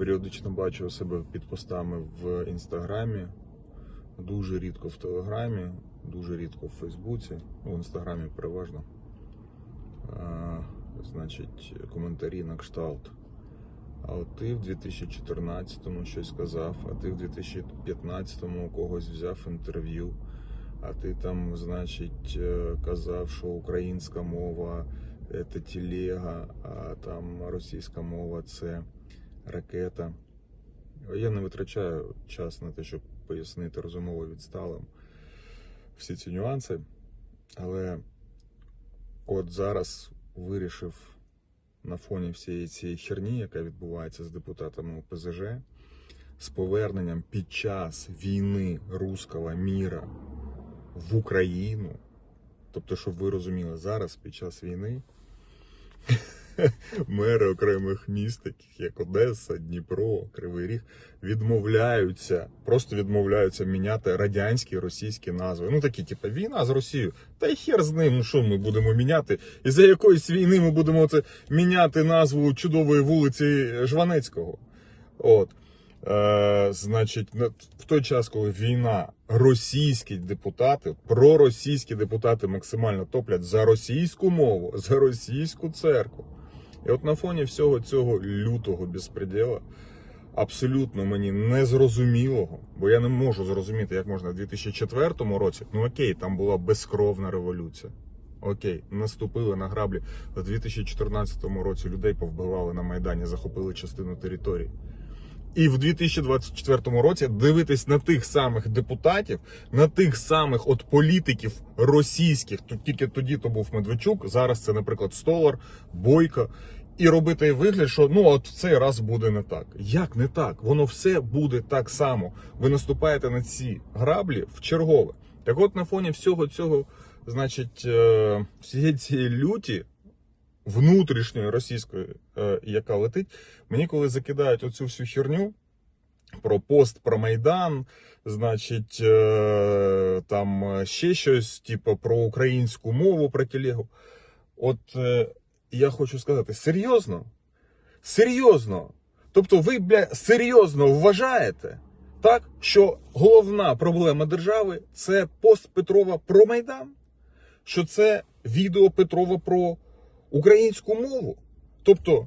Періодично бачу себе під постами в інстаграмі, дуже рідко в Телеграмі, дуже рідко в Фейсбуці, ну, в інстаграмі переважно. А, значить, коментарі на кшталт. А от ти в 2014-му щось казав, а ти в 2015-му у когось взяв інтерв'ю, а ти там, значить, е, казав, що українська мова це телега, а там російська мова це ракета. Я не витрачаю час на те, щоб пояснити розумово відсталим всі ці нюанси, але от зараз вирішив на фоні всієї цієї херні, яка відбувається з депутатами ОПЗЖ, з поверненням під час війни руського міра в Україну. Тобто, щоб ви розуміли, зараз під час війни мери окремих міст, таких як Одеса, Дніпро, Кривий Ріг, відмовляються, просто відмовляються міняти радянські російські назви. Ну такі, типу, війна з Росією. Та й хер з ним, ну що ми будемо міняти? І за якоїсь війни ми будемо це міняти назву чудової вулиці Жванецького. От. Е, значить, на- в той час, коли війна, російські депутати, проросійські депутати максимально топлять за російську мову, за російську церкву. І от на фоні всього цього лютого безпреділа, абсолютно мені незрозумілого, бо я не можу зрозуміти, як можна в 2004 році, ну окей, там була безкровна революція. Окей, наступили на граблі. В 2014 році людей повбивали на Майдані, захопили частину території. І в 2024 році дивитись на тих самих депутатів, на тих самих от політиків російських, тут тільки тоді то був Медведчук, зараз це, наприклад, Столар, Бойко, і робити вигляд, що ну от в цей раз буде не так. Як не так? Воно все буде так само. Ви наступаєте на ці граблі в чергове. Так от на фоні всього цього, значить, е, всієї цієї люті, внутрішньої російської, е, яка летить, мені коли закидають оцю всю херню про пост про Майдан, значить, е, там е, ще щось, типу, про українську мову, про телегу. От я хочу сказати, серйозно? Серйозно? Тобто, ви, бля, серйозно вважаєте, так, що головна проблема держави це пост Петрова про Майдан? Що це відео Петрова про українську мову? Тобто,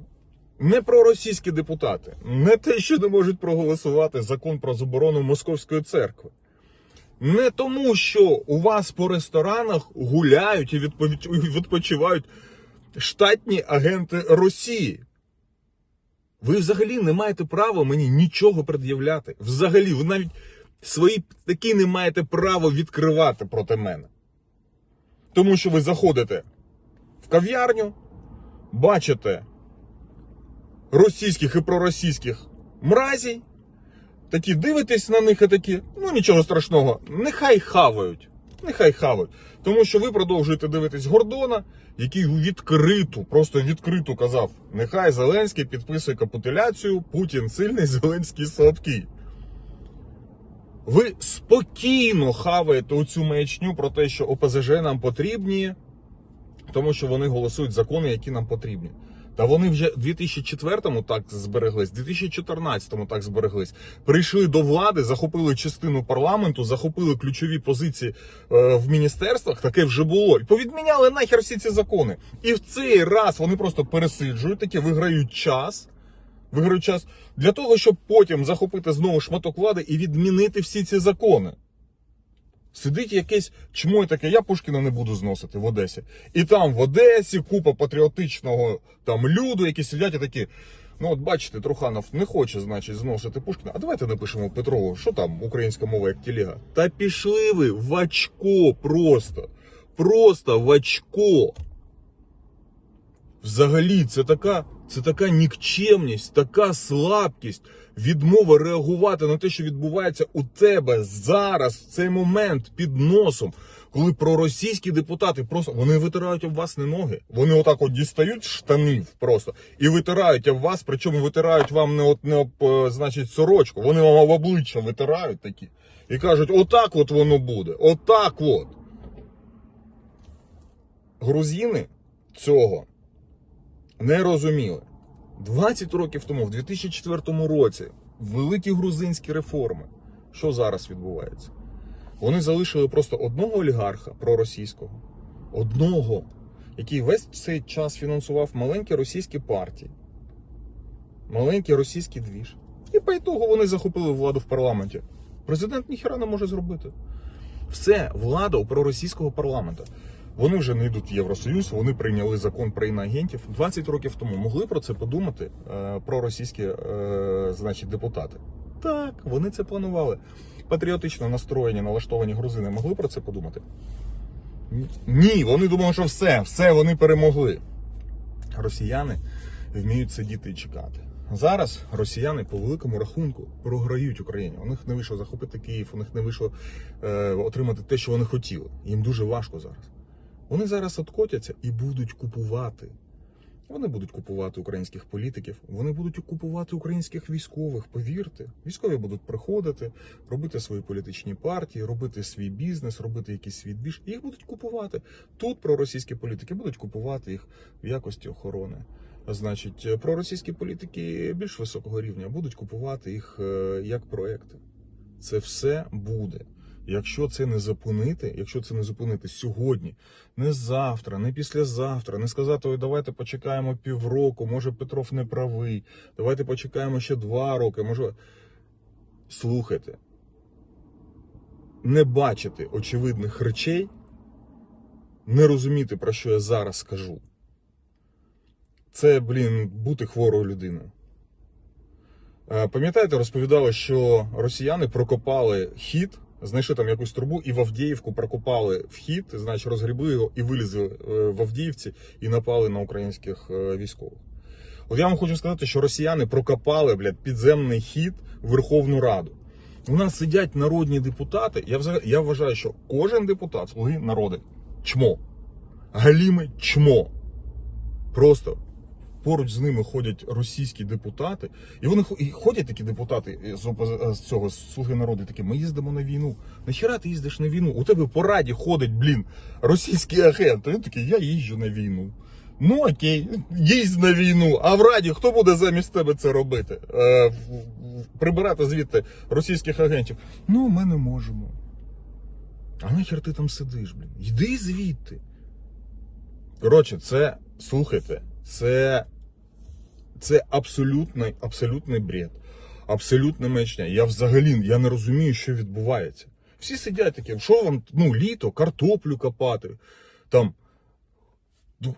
не про російські депутати, не те, що не можуть проголосувати закон про заборону московської церкви. Не тому, що у вас по ресторанах гуляють і відпочивають штатні агенти Росії. Ви взагалі не маєте права мені нічого пред'являти. Взагалі, ви навіть свої такі не маєте права відкривати проти мене. Тому що ви заходите в кав'ярню, бачите російських і проросійських мразій, такі дивитесь на них і такі, ну нічого страшного, нехай хавають. Нехай хавають. Тому що ви продовжуєте дивитись Гордона, який відкриту, просто відкриту казав: нехай Зеленський підписує капітуляцію, Путін сильний, Зеленський слабкий. Ви спокійно хаваєте оцю маячню про те, що ОПЗЖ нам потрібні, тому що вони голосують закони, які нам потрібні. Та вони вже в 2004-му так збереглись, в 2014-му так збереглись. Прийшли до влади, захопили частину парламенту, захопили ключові позиції е, в міністерствах. Таке вже було. І повідміняли нахер всі ці закони. І в цей раз вони просто пересиджують, такі виграють час. Виграють час для того, щоб потім захопити знову шматок влади і відмінити всі ці закони. Сидить якесь чмо і таке, я Пушкіна не буду зносити в Одесі. І там в Одесі купа патріотичного там люду, які сидять і такі. Ну, от бачите, Труханов не хоче, значить, зносити Пушкіна. А давайте напишемо Петрову, що там українська мова як телега. Та пішли ви в очко просто. Просто в очко. Взагалі, це така, це така нікчемність, така слабкість, відмова реагувати на те, що відбувається у тебе зараз, в цей момент під носом, коли проросійські депутати просто вони витирають об вас не ноги. Вони отак от дістають штанів просто і витирають об вас, причому витирають вам не от не об, е, значить, сорочку, вони вам об обличчя витирають такі. І кажуть, отак от воно буде, отак от. Грузини цього не розуміли. 20 років тому, в 2004 році, великі грузинські реформи. Що зараз відбувається? Вони залишили просто одного олігарха проросійського, одного, який весь цей час фінансував маленькі російські партії, маленький російський двіж. І по ітогу вони захопили владу в парламенті. Президент ніхера не може зробити. Все, влада у проросійського парламенту. Вони вже не йдуть в Євросоюз, вони прийняли закон про іноагентів 20 років тому. Могли про це подумати е, проросійські е, значить, депутати? Так, вони це планували. Патріотично настроєні, налаштовані грузини могли про це подумати? Ні, вони думали, що все, все, вони перемогли. Росіяни вміють сидіти і чекати. Зараз росіяни по великому рахунку програють Україні. У них не вийшло захопити Київ, у них не вийшло е, отримати те, що вони хотіли. Їм дуже важко зараз. Вони зараз откотяться і будуть купувати. Вони будуть купувати українських політиків, вони будуть купувати українських військових. Повірте, військові будуть приходити, робити свої політичні партії, робити свій бізнес, робити якийсь свій двіж. Їх будуть купувати. Тут проросійські політики будуть купувати їх в якості охорони. Значить, проросійські політики більш високого рівня будуть купувати їх е, як проекти. Це все буде. Якщо це не зупинити, якщо це не зупинити сьогодні, не завтра, не післязавтра, не сказати, ой, давайте почекаємо півроку, може Петров не правий, давайте почекаємо ще два роки, може. Слухайте, не бачити очевидних речей, не розуміти, про що я зараз скажу. Це, блін, бути хворою людиною. Е, Пам'ятаєте, розповідали, що росіяни прокопали хід, знайшли там якусь трубу і в Авдіївку прокопали вхід, значить розгрібли його і вилізли е, в Авдіївці і напали на українських е, військових. От я вам хочу сказати, що росіяни прокопали блядь, підземний хід в Верховну Раду. У нас сидять народні депутати. Я взагалі я вважаю, що кожен депутат слуги народи чмо. Галіме чмо. Просто поруч з ними ходять російські депутати, і вони і ходять такі депутати з, опози- з цього з слуги народу. Такі, ми їздимо на війну. Нахіра ти їздиш на війну? У тебе по раді ходить, блін, російський агент. Він такий, я їжджу на війну. Ну окей, їздь на війну. А в раді хто буде замість тебе це робити? Е, прибирати звідти російських агентів. Ну, ми не можемо. А нахер ти там сидиш, блін? Йди звідти. Коротше, це слухайте, це, це абсолютний, абсолютний бред, абсолютна маячня. Я взагалі я не розумію, що відбувається. Всі сидять такі, що вам ну, літо, картоплю копати. Там. Ну,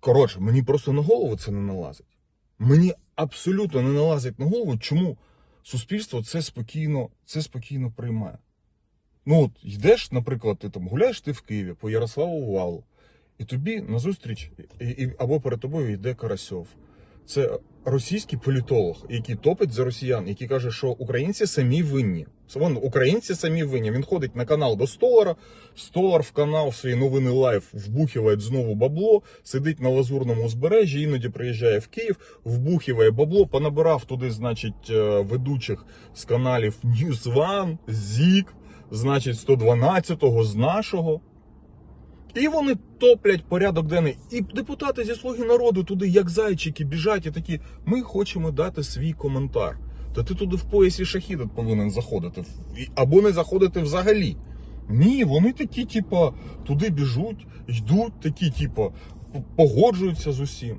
коротше, мені просто на голову це не налазить. Мені абсолютно не налазить на голову, чому суспільство це спокійно, це спокійно приймає. Ну, от йдеш, наприклад, ти там гуляєш ти в Києві по Ярославу Валу, і тобі назустріч, і, і, або перед тобою йде Карасьов. Це російський політолог, який топить за росіян, який каже, що українці самі винні. Вон, українці самі винні. Він ходить на канал до Столара, Столар в канал в свої новини лайв вбухиває знову бабло, сидить на лазурному узбережжі, іноді приїжджає в Київ, вбухиває бабло, понабирав туди, значить, е, ведучих з каналів News One, Зік, значить, 112-го, з нашого. І вони топлять порядок денний. І депутати зі слуги народу туди, як зайчики, біжать і такі. Ми хочемо дати свій коментар. Та ти туди в поясі шахіда повинен заходити. Або не заходити взагалі. Ні, вони такі, типа, туди біжуть, йдуть, такі, типа, погоджуються з усім.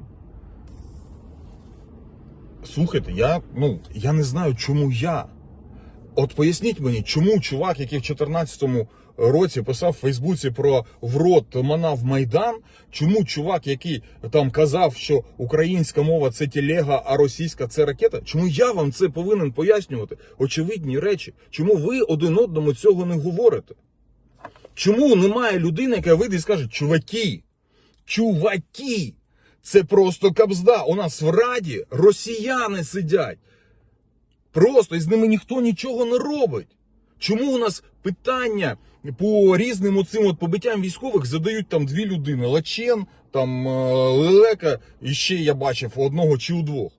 Слухайте, я, ну, я не знаю, чому я. От поясніть мені, чому чувак, який в 14-му році писав в Фейсбуці про в рот манав Майдан, чому чувак, який там казав, що українська мова це телега, а російська це ракета, чому я вам це повинен пояснювати? Очевидні речі. Чому ви один одному цього не говорите? Чому немає людини, яка вийде і скаже, чуваки, чуваки, це просто кабзда. У нас в раді росіяни сидять. Просто і з ними ніхто нічого не робить. Чому у нас питання по різним оцим от побиттям військових задають там дві людини: Лачен, там е, Лелека, і ще я бачив одного чи у двох.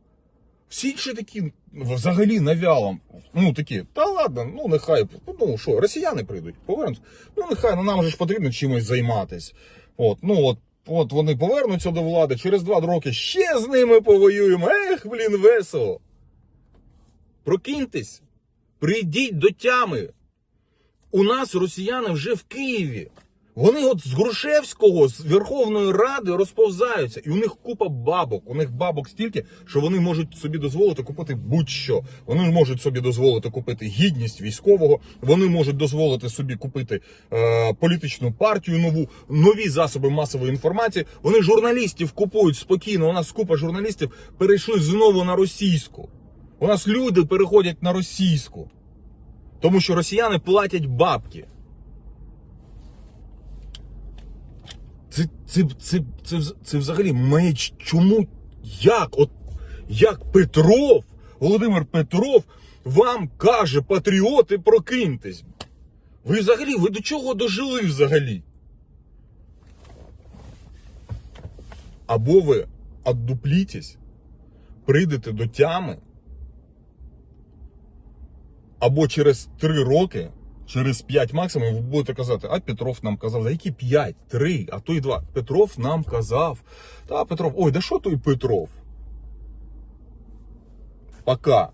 Всі інші такі взагалі навялом. Ну такі, та ладно, ну нехай, ну що, росіяни прийдуть, повернемось. Ну нехай, ну нам же ж потрібно чимось займатися. От, ну от от вони повернуться до влади, через два роки ще з ними повоюємо. Ех, блін, весело. Прокиньтесь, прийдіть до тями. У нас росіяни вже в Києві. Вони от з Грушевського, з Верховної Ради розповзаються. І у них купа бабок. У них бабок стільки, що вони можуть собі дозволити купити будь-що. Вони можуть собі дозволити купити гідність військового. Вони можуть дозволити собі купити е, політичну партію нову, нові засоби масової інформації. Вони журналістів купують спокійно. У нас купа журналістів перейшли знову на російську. У нас люди переходять на російську. Тому що росіяни платять бабки. Це, це, це, це, це взагалі меч. Чому? Як? От як Петров, Володимир Петров вам каже, патріоти, прокиньтесь. Ви взагалі, ви до чого дожили взагалі? Або ви отдуплітесь, прийдете до тями, або через три роки, через п'ять максимум, ви будете казати, а Петров нам казав, за які п'ять, три, а то й два. Петров нам казав. Та Петров, ой, да що той Петров? Пока.